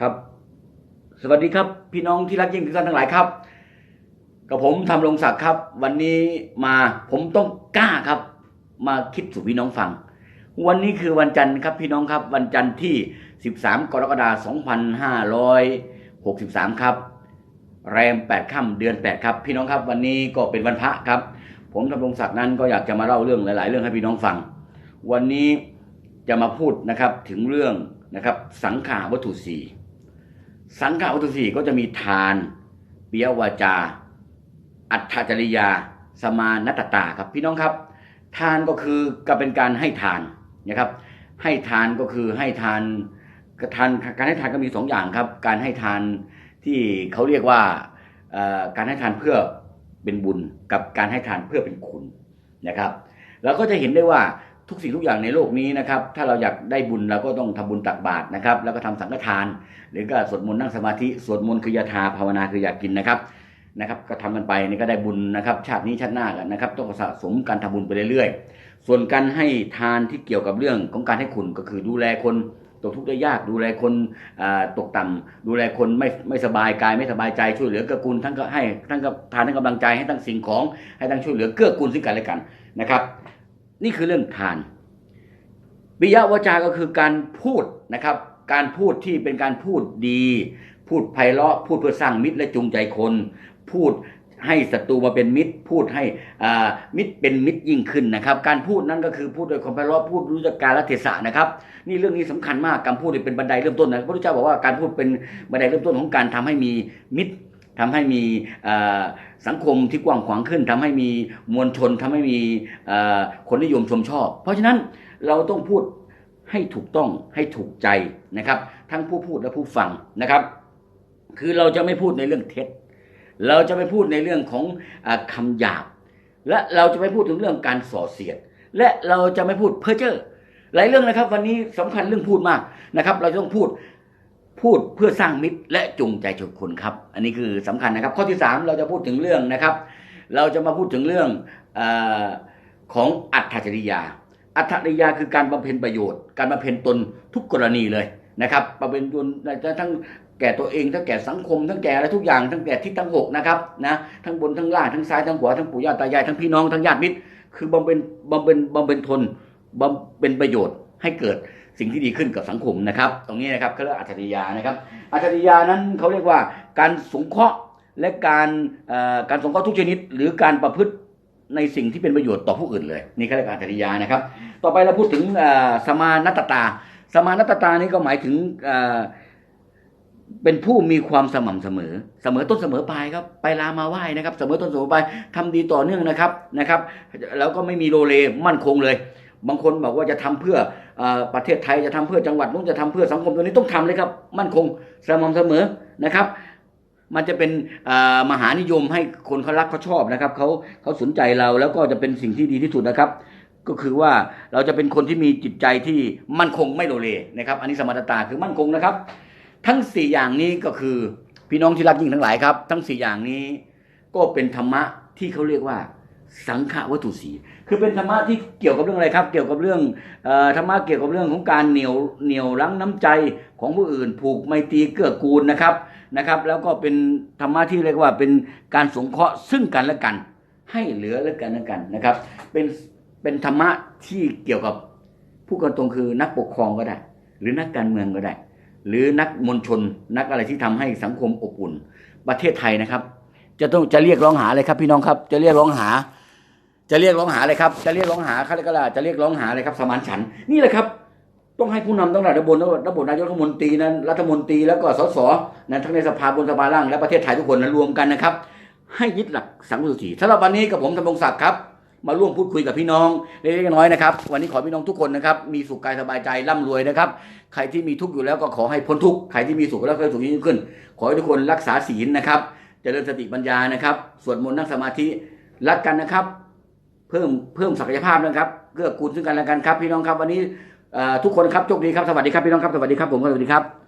ครับ สวัสดีครับ พี่น้องที่รักยิ่งทุกท่านทั้งหลายครับ กับผมทำรงศักดิ์ครับ วันนี้มาผมต้องกล้าครับ มาคิดสู่พี่น้องฟัง วันนี้คือวันจันทร์ครับพี่น้องครับ วันจันทร์ที่ 13 กรกฎาคม2563 ครับ แรม 8ค่ำเดือน 8 ครับ พี่น้องครับ วันนี้ก็เป็นวันพระครับ ผมทำรงศักดิ์นั้นก็อยากจะมาเล่าเรื่องหลาย ๆ เรื่องให้พี่น้องฟัง วันนี้จะมาพูดนะครับถึงเรื่องนะครับสังขาวัตถุสี่ สังขาวัตถุสี่ก็จะมีทานเปียวาจา อัตถจริยา สมานัตตาครับพี่น้องครับ ทานก็คือก็เป็นการให้ทานนะครับ ให้ทานก็คือให้ทานกทานการให้ทานก็มีสองอย่างครับ การให้ทานที่เขาเรียกว่าการให้ทานเพื่อเป็นบุญกับการให้ทานเพื่อเป็นคุณนะครับ เราก็จะเห็นได้ว่า ทุกสิ่งทุกอย่างในโลกนี้นะครับ ถ้าเราอยากได้บุญเราก็ต้องทำบุญตักบาตรนะครับ แล้วก็ทำสังฆทาน หรือก็สวดมนต์นั่งสมาธิ สวดมนต์คือยาทาภาวนาคืออยากกินนะครับนะครับ ก็ทำกันไปนี่ก็ได้บุญนะครับ ชาตินี้ชาติหน้ากันนะครับ ต้องสะสมการทำบุญไปเรื่อยๆ ส่วนการให้ทานที่เกี่ยวกับเรื่องของการให้คุณก็คือดูแลคนตกทุกข์ได้ยากดูแลคนตกต่ำดูแลคนไม่ไม่สบายกายไม่สบายใจช่วยเหลือเกื้อกูลทั้งก็ให้ทั้งก็ทานทั้งกำลังใจให้ทั้งสิ่งของให้ทั้งช่วยเหลือเกื้อกูลซึ่งกันและกันนะครับ นี่คือเรื่องทานปิยวาจาก็คือการพูดนะครับ การพูดที่เป็นการพูดดี พูดไพเราะพูดเพื่อสร้างมิตรและจูงใจคน พูดให้ศัตรูมาเป็นมิตร พูดให้มิตรเป็นมิตรยิ่งขึ้นนะครับ การพูดนั้นก็คือพูดโดยความไพเราะพูดรู้จักกาลเทศะนะครับ นี่เรื่องนี้สำคัญมากการพูดเนี่ยเป็นบันไดเริ่มต้นนะพระพุทธเจ้าบอกว่าการพูดเป็นบันไดเริ่มต้นของการทำให้มีมิตร ทำให้มีสังคมที่กว้างขวางขึ้นทำให้มีมวลชนทำให้มีคนนิยมชมชอบ เพราะฉะนั้นเราต้องพูดให้ถูกต้องให้ถูกใจนะครับ ทั้งผู้พูดและผู้ฟังนะครับ คือเราจะไม่พูดในเรื่องเท็จ เราจะไม่พูดในเรื่องของอาคำหยาบ และเราจะไม่พูดถึงเรื่องการส่อเสียด และเราจะไม่พูดเพ้อเจ้อหลายเรื่องนะครับ วันนี้สำคัญเรื่องพูดมากนะครับ เราจะต้องพูด พูดเพื่อสร้างมิตรและจูงใจชนคนครับ อันนี้คือสำคัญนะครับ ข้อที่สามเราจะพูดถึงเรื่องนะครับ เราจะมาพูดถึงเรื่องอของอัตถจริยา อัตถจริยาคือการบำเพ็ญประโยชน์ การบำเพ็ญตนทุกกรณีเลยนะครับบำเพ็ญตนทั้งแก่ตัวเองทั้งแก่สังคมทั้งแก่อะไรทุกอย่างทั้งแก่ทิศทั้งหกนะครับนะทั้งบนทั้งล่างทั้งซ้ายทั้งขวาทั้งปู่ย่าตายายทั้งพี่น้องทั้งญาติมิตร คือบำเพ็ญบำเพ็ญบำเพ็ญทนบำเป็นประโยชน์ให้เกิด สิ่งที่ดีขึ้นกับสังคมนะครับ ตรงนี้นะครับเขาเรียกอัจฉริยานะครับ อัจฉริยานั้นเขาเรียกว่าการสงเคราะห์และการการสงเคราะห์ทุกชนิด หรือการประพฤติในสิ่งที่เป็นประโยชน์ต่อผู้อื่นเลย นี่เขาเรียกอัจฉริยานะครับ ต่อไปเราพูดถึงสมานัตตา สมานัตตานี่ก็หมายถึงเอ่อเป็นผู้มีความสม่ำเสมอ เสมอต้นเสมอปลายครับไปลามาไหว้นะครับ เสมอต้นเสมอปลายทำดีต่อเนื่องนะครับนะครับ แล้วก็ไม่มีโลเลมั่นคงเลย บางคนบอกว่าจะทำเพื่ออประเทศไทยจะทำเพื่อจังหวัดนู้นจะทำเพื่อสังคมตัวนี้ต้องทำเลยครับ มั่นคงสม่ำเสมอนะครับ มันจะเป็นมหานิยมให้คนเขารักเขาชอบนะครับเขาเขาสนใจเราแล้วก็จะเป็นสิ่งที่ดีที่สุดนะครับ ก็คือว่าเราจะเป็นคนที่มีจิตใจที่มั่นคงไม่โลเลนะครับ อันนี้สมรรถตาคือมั่นคงนะครับ ทั้งสี่อย่างนี้ก็คือพี่น้องที่รักยิ่งทั้งหลายครับ ทั้งสี่อย่างนี้ก็เป็นธรรมะที่เขาเรียกว่า สังฆวัตถุสี คือเป็นธรรมะที่เกี่ยวกับเรื่องอะไรครับ เกี่ยวกับเรื่องอธรรมะเกี่ยวกับเรื่องของการเหนียวเหนียวรั้งน้ำใจของผู้อื่น ผูกไมตรีเกื้อกูลนะครับนะครับ แล้วก็เป็นธรรมะที่เรียกว่าเป็นการสงเคราะห์ซึ่งกันและกัน ให้เหลือและกันและกันนะครับ เป็นเป็นธรรมะที่เกี่ยวกับผู้กันตรงคือนักปกครองก็ได้ หรือนักการเมืองก็ได้ หรือนักมวลชนนักอะไรที่ทำให้สังคมอบอุ่น ประเทศไทยนะครับ จะต้องจะเรียกร้องหาอะไรครับพี่น้องครับจะเรียกร้องหา จะเรียกร้องหาอะไรครับ จะเรียกร้องหาเขาเรียกว่าจะเรียกร้องหาอะไรครับ สมานฉันนี่แหละครับ ต้องให้ผู้นำตั้งแต่ระบนระบบนายกรัฐมนตรีนั้นรัฐมนตรีแล้วก็สสนะทั้งในสภาบนสภาล่างและประเทศไทยทุกคนนะรวมกันนะครับ ให้ยึดหลักสังคมสุขีสำหรับวันนี้กับผมธำรงศักดิ์ครับ มาร่วมพูดคุยกับพี่น้องเล็กๆน้อยๆนะครับ วันนี้ขอพี่น้องทุกคนนะครับ มีสุขกายสบายใจร่ำรวยนะครับ ใครที่มีทุกข์อยู่แล้วก็ขอให้พ้นทุกข์ใครที่มีสุขแล้วก็สุขยิ่งขึ้น ขอให้ทุกคนรักษาศีลนะครับเจริญสติปัญญานะครับสวดมนต์นั่งสมาธิรักกันนะครับ เพิ่มเพิ่มศักยภาพนะครับเกื้อกูลซึ่งกันและกันครับพี่น้องครับวันนี้ทุกคนครับโชคดีครับสวัสดีครับพี่น้องครับสวัสดีครับผมสวัสดีครับ